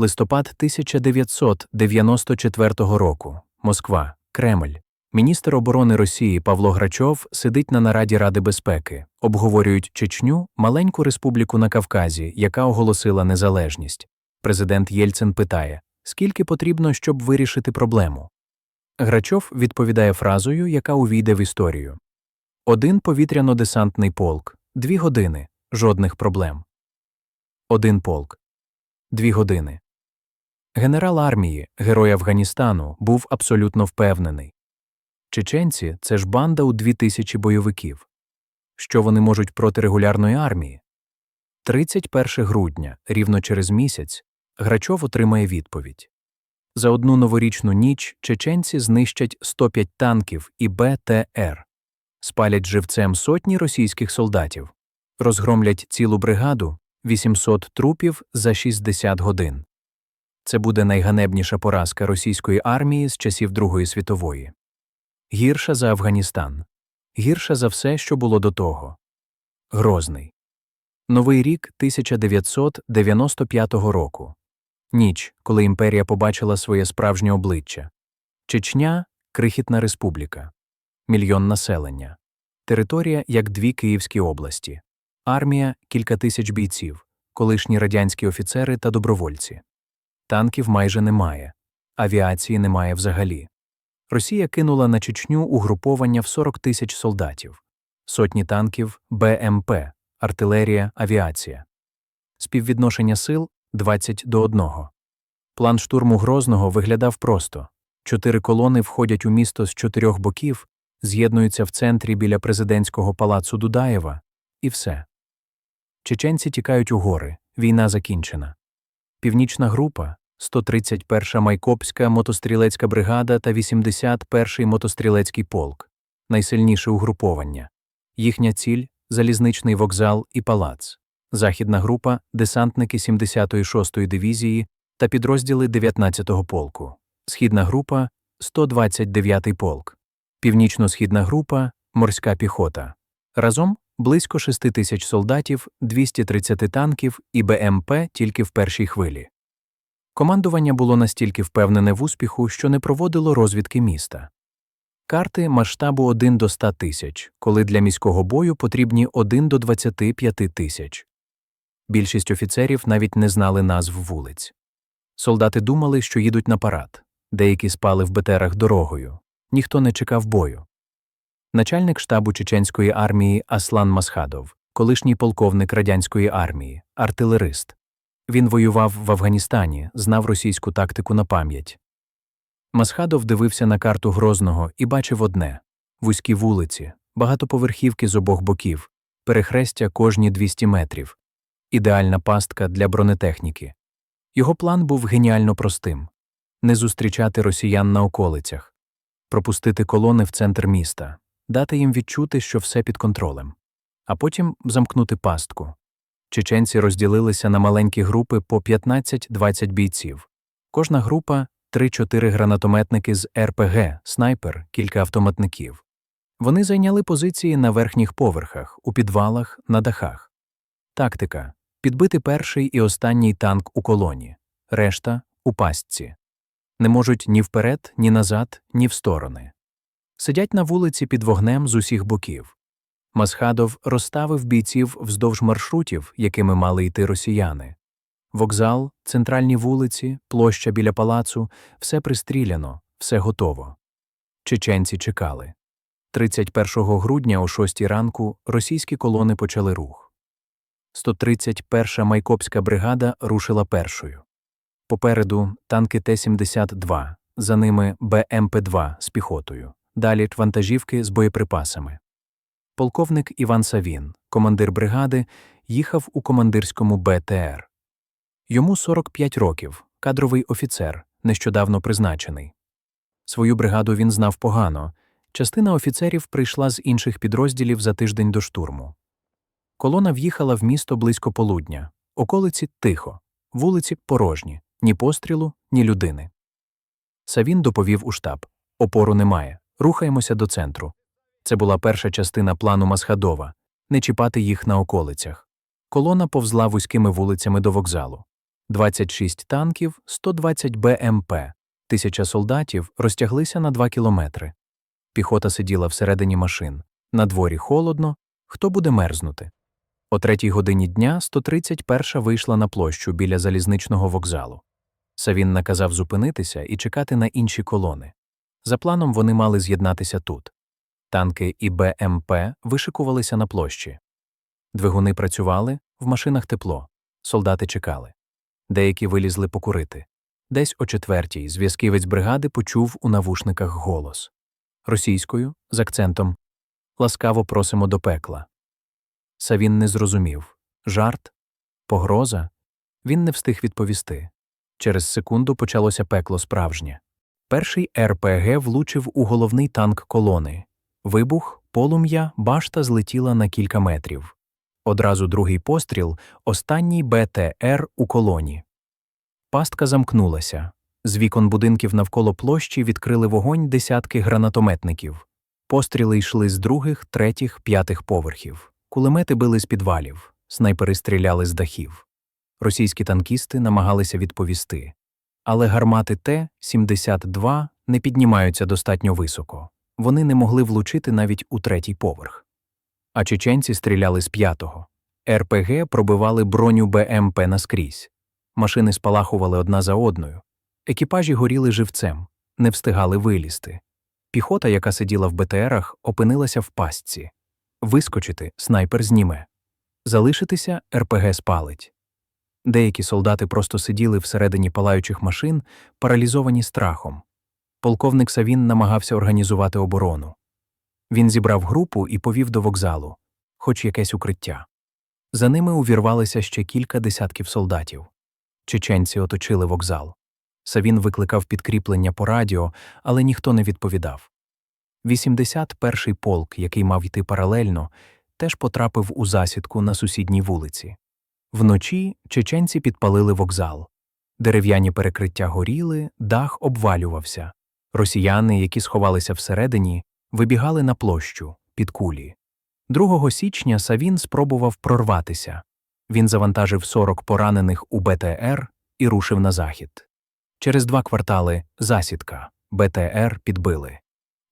Листопад 1994 року. Москва. Кремль. Міністр оборони Росії Павло Грачов сидить на нараді Ради безпеки, обговорюють Чечню, маленьку республіку на Кавказі, яка оголосила незалежність. Президент Єльцин питає, скільки потрібно, щоб вирішити проблему. Грачов відповідає фразою, яка увійде в історію. Один повітряно-десантний полк, дві години, жодних проблем. Один полк. Дві години. Генерал армії, герой Афганістану, був абсолютно впевнений. Чеченці це ж банда у дві тисячі бойовиків. Що вони можуть проти регулярної армії? 31 грудня, рівно через місяць, Грачов отримає відповідь. За одну новорічну ніч чеченці знищать 105 танків і БТР, спалять живцем сотні російських солдатів, розгромлять цілу бригаду 800 трупів за 60 годин. Це буде найганебніша поразка російської армії з часів Другої світової. Гірша за Афганістан. Гірша за все, що було до того. Грозний. Новий рік 1995 року. Ніч, коли імперія побачила своє справжнє обличчя. Чечня крихітна республіка. Мільйон населення. Територія як дві Київські області. Армія кілька тисяч бійців, колишні радянські офіцери та добровольці. Танків майже немає. Авіації немає взагалі. Росія кинула на Чечню угруповання в 40 тисяч солдатів, сотні танків, БМП, артилерія, авіація. Співвідношення сил 20 до 1. План штурму Грозного виглядав просто чотири колони входять у місто з чотирьох боків, з'єднуються в центрі біля президентського палацу Дудаєва, і все. Чеченці тікають у гори, війна закінчена. Північна група 131 Майкопська мотострілецька бригада та 81-й мотострілецький полк найсильніше угруповання. Їхня ціль залізничний вокзал і палац. Західна група десантники 76-ї дивізії та підрозділи 19-го полку. Східна група 129-й полк. Північно-східна група морська піхота. Разом близько 6 тисяч солдатів, 230 танків і БМП тільки в першій хвилі. Командування було настільки впевнене в успіху, що не проводило розвідки міста. Карти масштабу 1 до 100 тисяч, коли для міського бою потрібні 1 до 25 тисяч. Більшість офіцерів навіть не знали назв вулиць. Солдати думали, що їдуть на парад, деякі спали в БТРах дорогою, ніхто не чекав бою. Начальник штабу чеченської армії Аслан Масхадов, колишній полковник радянської армії, артилерист. Він воював в Афганістані, знав російську тактику на пам'ять. Масхадов дивився на карту Грозного і бачив одне вузькі вулиці, багатоповерхівки з обох боків, перехрестя кожні 200 метрів, ідеальна пастка для бронетехніки. Його план був геніально простим не зустрічати росіян на околицях, пропустити колони в центр міста, дати їм відчути, що все під контролем, а потім замкнути пастку. Чеченці розділилися на маленькі групи по 15-20 бійців. Кожна група 3-4 гранатометники з РПГ, снайпер, кілька автоматників. Вони зайняли позиції на верхніх поверхах, у підвалах, на дахах. Тактика підбити перший і останній танк у колоні, решта у пастці. Не можуть ні вперед, ні назад, ні в сторони. Сидять на вулиці під вогнем з усіх боків. Масхадов розставив бійців вздовж маршрутів, якими мали йти росіяни. Вокзал, центральні вулиці, площа біля палацу все пристріляно, все готово. Чеченці чекали. 31 грудня о 6 ранку російські колони почали рух. 131 Майкопська бригада рушила першою. Попереду танки Т-72, за ними БМП-2 з піхотою, далі вантажівки з боєприпасами. Полковник Іван Савін, командир бригади, їхав у командирському БТР. Йому 45 років, кадровий офіцер, нещодавно призначений. Свою бригаду він знав погано. Частина офіцерів прийшла з інших підрозділів за тиждень до штурму. Колона в'їхала в місто близько полудня, околиці тихо, вулиці порожні, ні пострілу, ні людини. Савін доповів у штаб опору немає, рухаємося до центру. Це була перша частина плану Масхадова не чіпати їх на околицях. Колона повзла вузькими вулицями до вокзалу. 26 танків, 120 БМП, тисяча солдатів розтяглися на 2 кілометри. Піхота сиділа всередині машин. На дворі холодно, хто буде мерзнути? О третій годині дня 131 вийшла на площу біля залізничного вокзалу. Савін наказав зупинитися і чекати на інші колони. За планом вони мали з'єднатися тут. Танки і БМП вишикувалися на площі. Двигуни працювали, в машинах тепло. Солдати чекали. Деякі вилізли покурити. Десь о четвертій зв'язківець бригади почув у навушниках голос. Російською, з акцентом Ласкаво просимо до пекла. Савін не зрозумів жарт, погроза. Він не встиг відповісти. Через секунду почалося пекло справжнє. Перший РПГ влучив у головний танк колони. Вибух, полум'я, башта злетіла на кілька метрів. Одразу другий постріл, останній БТР у колоні. Пастка замкнулася. З вікон будинків навколо площі відкрили вогонь десятки гранатометників. Постріли йшли з других, третіх, п'ятих поверхів. Кулемети били з підвалів, снайпери стріляли з дахів. Російські танкісти намагалися відповісти. Але гармати Т-72 не піднімаються достатньо високо. Вони не могли влучити навіть у третій поверх. А чеченці стріляли з п'ятого. РПГ пробивали броню БМП наскрізь. Машини спалахували одна за одною. Екіпажі горіли живцем, не встигали вилізти. Піхота, яка сиділа в БТРах, опинилася в пастці. Вискочити снайпер зніме. Залишитися РПГ спалить. Деякі солдати просто сиділи всередині палаючих машин, паралізовані страхом. Полковник Савін намагався організувати оборону. Він зібрав групу і повів до вокзалу, хоч якесь укриття. За ними увірвалися ще кілька десятків солдатів. Чеченці оточили вокзал. Савін викликав підкріплення по радіо, але ніхто не відповідав. 81-й полк, який мав йти паралельно, теж потрапив у засідку на сусідній вулиці. Вночі чеченці підпалили вокзал. Дерев'яні перекриття горіли, дах обвалювався. Росіяни, які сховалися всередині, вибігали на площу під кулі. 2 січня Савін спробував прорватися. Він завантажив 40 поранених у БТР і рушив на захід. Через два квартали засідка, БТР підбили.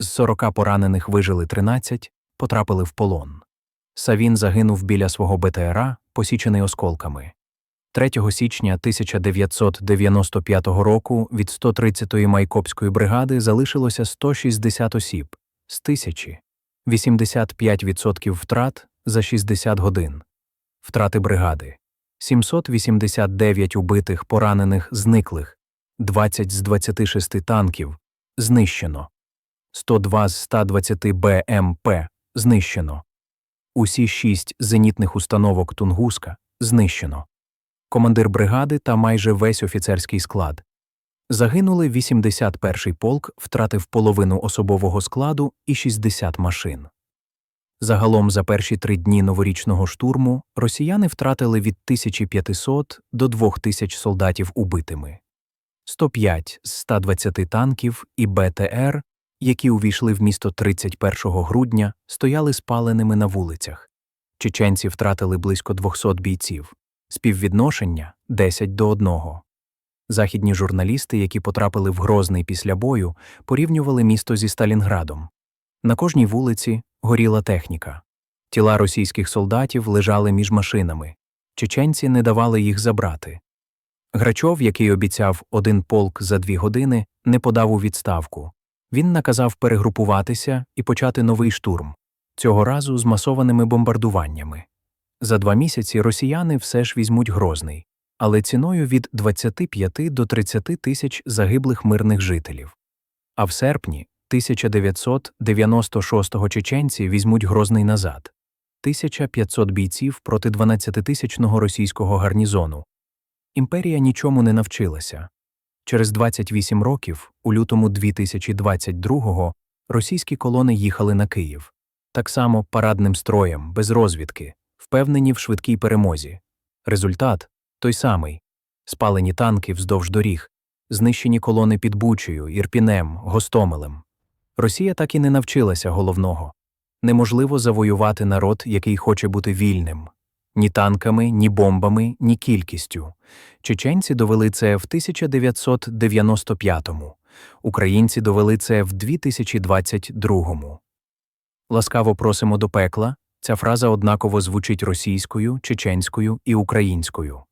З 40 поранених вижили 13, потрапили в полон. Савін загинув біля свого БТРа, посічений осколками. 3 січня 1995 року від 130-ї Майкопської бригади залишилося 160 осіб з тисячі, 85% втрат за 60 годин. Втрати бригади. 789 убитих, поранених, зниклих, 20 з 26 танків знищено, 102 з 120 БМП знищено, усі шість зенітних установок Тунгуска знищено, командир бригади та майже весь офіцерський склад. Загинули 81-й полк, втратив половину особового складу і 60 машин. Загалом за перші три дні новорічного штурму росіяни втратили від 1500 до 2000 солдатів убитими. 105 з 120 танків і БТР, які увійшли в місто 31 грудня, стояли спаленими на вулицях. Чеченці втратили близько 200 бійців, співвідношення 10 до 1. Західні журналісти, які потрапили в Грозний після бою, порівнювали місто зі Сталінградом. На кожній вулиці горіла техніка. Тіла російських солдатів лежали між машинами. Чеченці не давали їх забрати. Грачов, який обіцяв один полк за дві години, не подав у відставку. Він наказав перегрупуватися і почати новий штурм, цього разу з масованими бомбардуваннями. За два місяці росіяни все ж візьмуть Грозний, але ціною від 25 до 30 тисяч загиблих мирних жителів. А в серпні 1996-го чеченці візьмуть Грозний назад 1500 бійців проти 12-тисячного російського гарнізону. Імперія нічому не навчилася. Через 28 років, у лютому 2022-го, російські колони їхали на Київ. Так само парадним строєм, без розвідки, впевнені в швидкій перемозі. Результат той самий спалені танки вздовж доріг, знищені колони під Бучею, Ірпінем, Гостомелем. Росія так і не навчилася головного неможливо завоювати народ, який хоче бути вільним. Ні танками, ні бомбами, ні кількістю. Чеченці довели це в 1995-му. Українці довели це в 2022-му. Ласкаво просимо до пекла. Ця фраза однаково звучить російською, чеченською і українською.